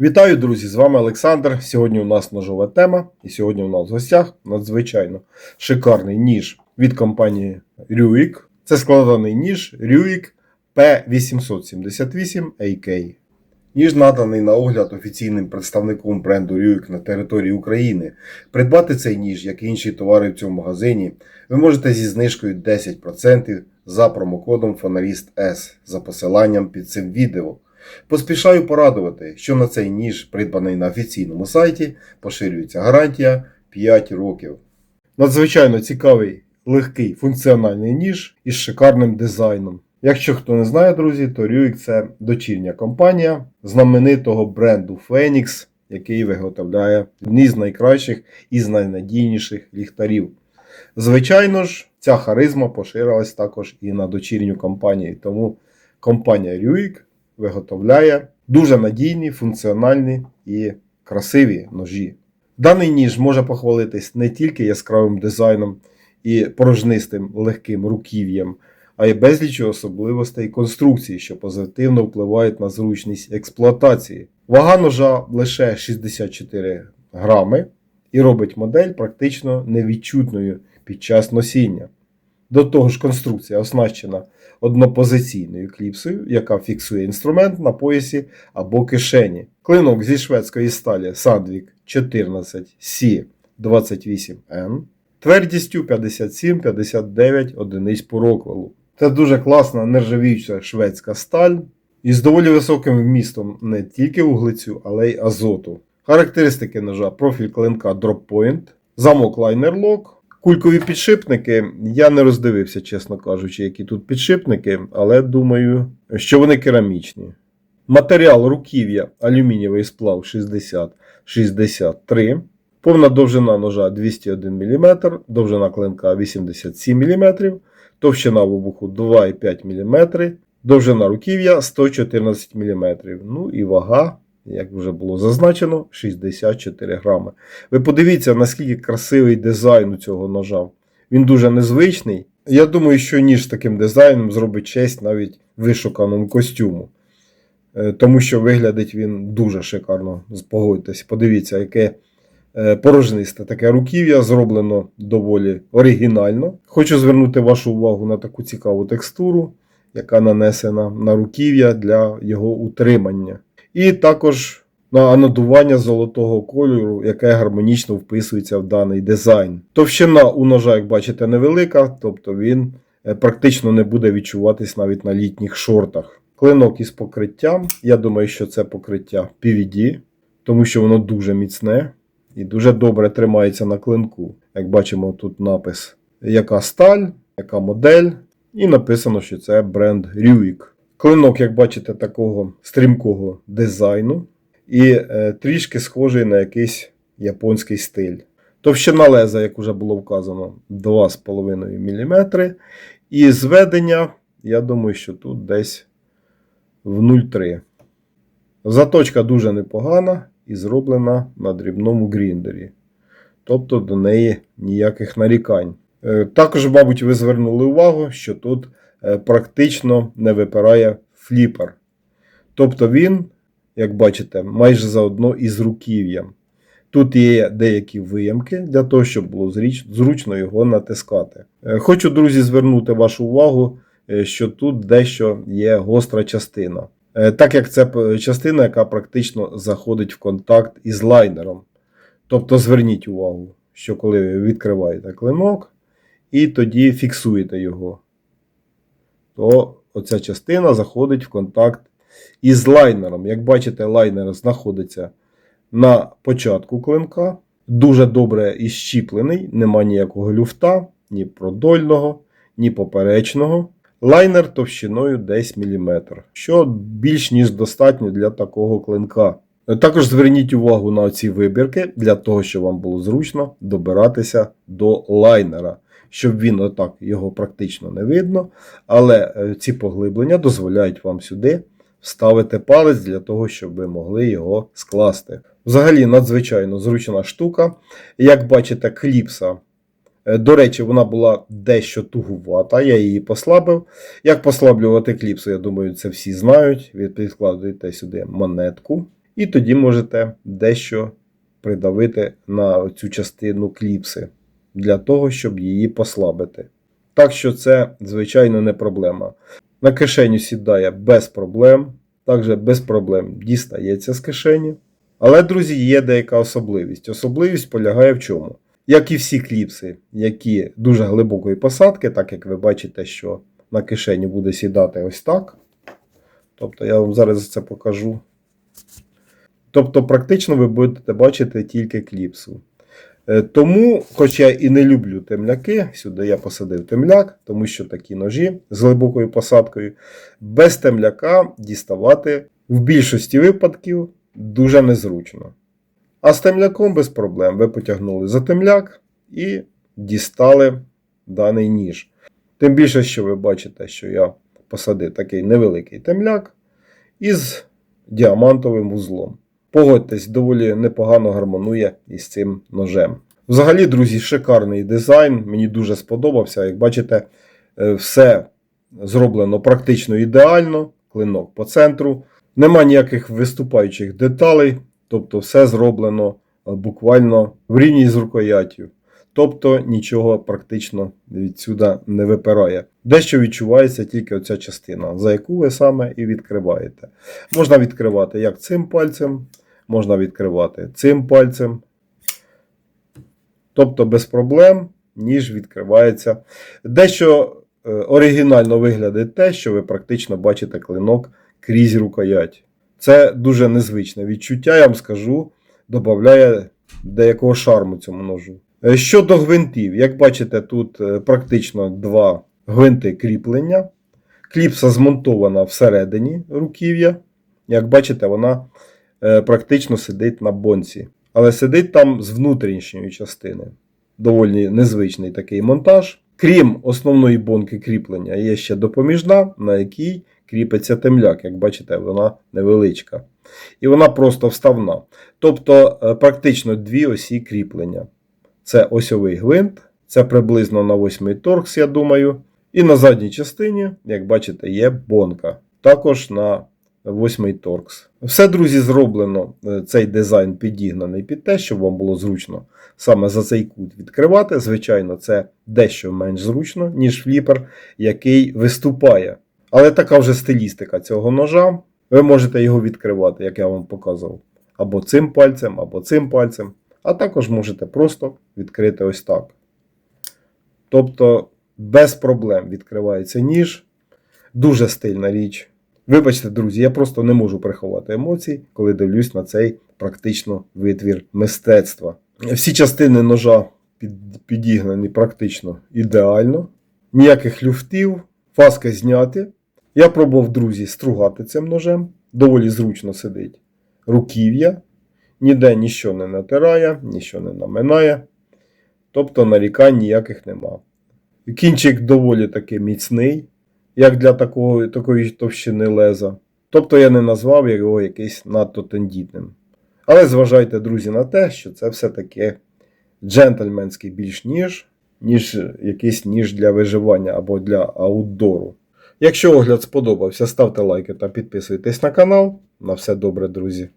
Вітаю, друзі! З вами Олександр. Сьогодні у нас ножова тема, і сьогодні у нас в гостях надзвичайно шикарний ніж від компанії Ruik. Це складений ніж Ruik P878 AK. Ніж наданий на огляд офіційним представником бренду Ruik на території України. Придбати цей ніж, як і інші товари в цьому магазині, ви можете зі знижкою 10% за промокодом Фонаріст S за посиланням під цим відео. Поспішаю порадувати, що на цей ніж, придбаний на офіційному сайті, поширюється гарантія 5 років. Надзвичайно цікавий, легкий функціональний ніж із шикарним дизайном. Якщо хто не знає, друзі, то Ruik це дочірня компанія знаменитого бренду Phoenix, який виготовляє одні з найкращих і з найнадійніших ліхтарів. Звичайно ж, ця харизма поширилась також і на дочірню компанію, тому компанія Ruik виготовляє дуже надійні, функціональні і красиві ножі. Даний ніж може похвалитись не тільки яскравим дизайном і порожнистим легким руків'ям, а й безлічю особливостей конструкції, що позитивно впливають на зручність експлуатації. Вага ножа лише 64 грами і робить модель практично невідчутною під час носіння. До того ж, конструкція оснащена однопозиційною кліпсою, яка фіксує інструмент на поясі або кишені. Клинок зі шведської сталі Sandvik 14C28N твердістю 57-59 одиниць по роквелу. Це дуже класна нержавіюча шведська сталь із доволі високим вмістом не тільки вуглецю, але й азоту. Характеристики ножа профіль клинка Drop Point, замок Liner Lock, Кулькові підшипники. Я не роздивився, чесно кажучи, які тут підшипники, але думаю, що вони керамічні. Матеріал руків'я алюмінієвий сплав 60-63. Повна довжина ножа 201 мм, довжина клинка 87 мм, товщина вибуху 2,5 мм, довжина руків'я 114 мм. Ну і вага як вже було зазначено, 64 грами. Ви подивіться, наскільки красивий дизайн у цього ножа. Він дуже незвичний. Я думаю, що ніж з таким дизайном зробить честь навіть вишуканому костюму. Е, Тому що виглядить він дуже шикарно. Погодьтесь, подивіться, яке е, порожнисте таке руків'я зроблено доволі оригінально. Хочу звернути вашу увагу на таку цікаву текстуру, яка нанесена на руків'я для його утримання. І також на анодування золотого кольору, яке гармонічно вписується в даний дизайн. Товщина у ножа, як бачите, невелика, тобто він е, практично не буде відчуватись навіть на літніх шортах. Клинок із покриттям. Я думаю, що це покриття PVD, тому що воно дуже міцне і дуже добре тримається на клинку. Як бачимо, тут напис, яка сталь, яка модель, і написано, що це бренд Ruik. Клинок, як бачите, такого стрімкого дизайну і е, трішки схожий на якийсь японський стиль. Товщина леза, як вже було вказано, 2,5 мм. І зведення, я думаю, що тут десь в 0,3. Заточка дуже непогана і зроблена на дрібному гріндері. Тобто до неї ніяких нарікань. Е, Також, мабуть, ви звернули увагу, що тут практично не випирає фліпер. Тобто він, як бачите, майже заодно із руків'ям. Тут є деякі виямки для того, щоб було зручно його натискати. Е, Хочу, друзі, звернути вашу увагу, е, що тут дещо є гостра частина. Е, Так як це частина, яка практично заходить в контакт із лайнером. Тобто зверніть увагу, що коли ви відкриваєте клинок і тоді фіксуєте його, то оця частина заходить в контакт із лайнером. Як бачите, лайнер знаходиться на початку клинка, дуже добре іщіплений, нема ніякого люфта, ні продольного, ні поперечного. Лайнер товщиною десь міліметр, що більш ніж достатньо для такого клинка. Також зверніть увагу на ці вибірки для того, щоб вам було зручно добиратися до лайнера, щоб він отак його практично не видно. Але е, ці поглиблення дозволяють вам сюди вставити палець для того, щоб ви могли його скласти. Взагалі надзвичайно зручна штука. Як бачите, кліпса. е, До речі, вона була дещо тугувата, я її послабив. Як послаблювати кліпсу, я думаю, це всі знають. Ви підкладуєте сюди монетку І тоді можете дещо придавити на цю частину кліпси для того, щоб її послабити. Так що це, звичайно, не проблема. На кишеню сідає без проблем, також без проблем дістається з кишені. Але, друзі, є деяка особливість. Особливість полягає в чому? Як і всі кліпси, які дуже глибокої посадки, так як ви бачите, що на кишені буде сідати ось так. Тобто я вам зараз це покажу. Тобто, практично ви будете бачити тільки кліпсу. Е, Тому, хоч я і не люблю темляки, сюди я посадив темляк, тому що такі ножі з глибокою посадкою, без темляка діставати в більшості випадків дуже незручно. А з темляком без проблем. Ви потягнули за темляк і дістали даний ніж. Тим більше, що ви бачите, що я посадив такий невеликий темляк із діамантовим вузлом. Погодьтесь, доволі непогано гармонує із цим ножем. Взагалі, друзі, шикарний дизайн. Мені дуже сподобався. Як бачите, е, все зроблено практично ідеально. Клинок по центру. Нема ніяких виступаючих деталей. Тобто, все зроблено е, буквально в рівні з рукояттю. Тобто нічого практично відсюди не випирає. Дещо відчувається тільки оця частина, за яку ви саме і відкриваєте. Можна відкривати як цим пальцем, можна відкривати цим пальцем. Тобто без проблем ніж відкривається. Дещо е, оригінально виглядає те, що ви практично бачите клинок крізь рукоять. Це дуже незвичне відчуття, я вам скажу, додає деякого шарму цьому ножу. Е, Щодо гвинтів, як бачите, тут е, практично два гвинти кріплення. Кліпса змонтована всередині руків'я. Як бачите, вона е, практично сидить на бонці. Але сидить там з внутрішньої частини. Доволі незвичний такий монтаж. Крім основної бонки кріплення, є ще допоміжна, на якій кріпиться темляк. Як бачите, вона невеличка. І вона просто вставна. Тобто, практично дві осі кріплення. Це осьовий гвинт, це приблизно на 8 торкс, я думаю. І на задній частині, як бачите, є бонка. Також на 8 торкс. Все, друзі, зроблено. е, Цей дизайн підігнаний під те, щоб вам було зручно саме за цей кут відкривати. Звичайно, це дещо менш зручно, ніж фліпер, який виступає. Але така вже стилістика цього ножа. Ви можете його відкривати, як я вам показував, або цим пальцем, або цим пальцем. А також можете просто відкрити ось так. Тобто, без проблем відкривається ніж. Дуже стильна річ. Вибачте, друзі, я просто не можу приховати емоцій, коли дивлюсь на цей практично витвір мистецтва. Всі частини ножа підігнані практично ідеально. Ніяких люфтів, фаски зняті. Я пробував, друзі, стругати цим ножем. Доволі зручно сидить руків'я. Ніде нічого не натирає, нічого не наминає. Тобто нарікань ніяких нема. Кінчик доволі таки міцний, як для такого, такої товщини леза. Тобто я не назвав його якийсь надто тендітним. Але зважайте, друзі, на те, що це все-таки джентльменський більш ніж, ніж якийсь ніж для виживання або для аутдору. Якщо огляд сподобався, ставте лайки та підписуйтесь на канал. На все добре, друзі.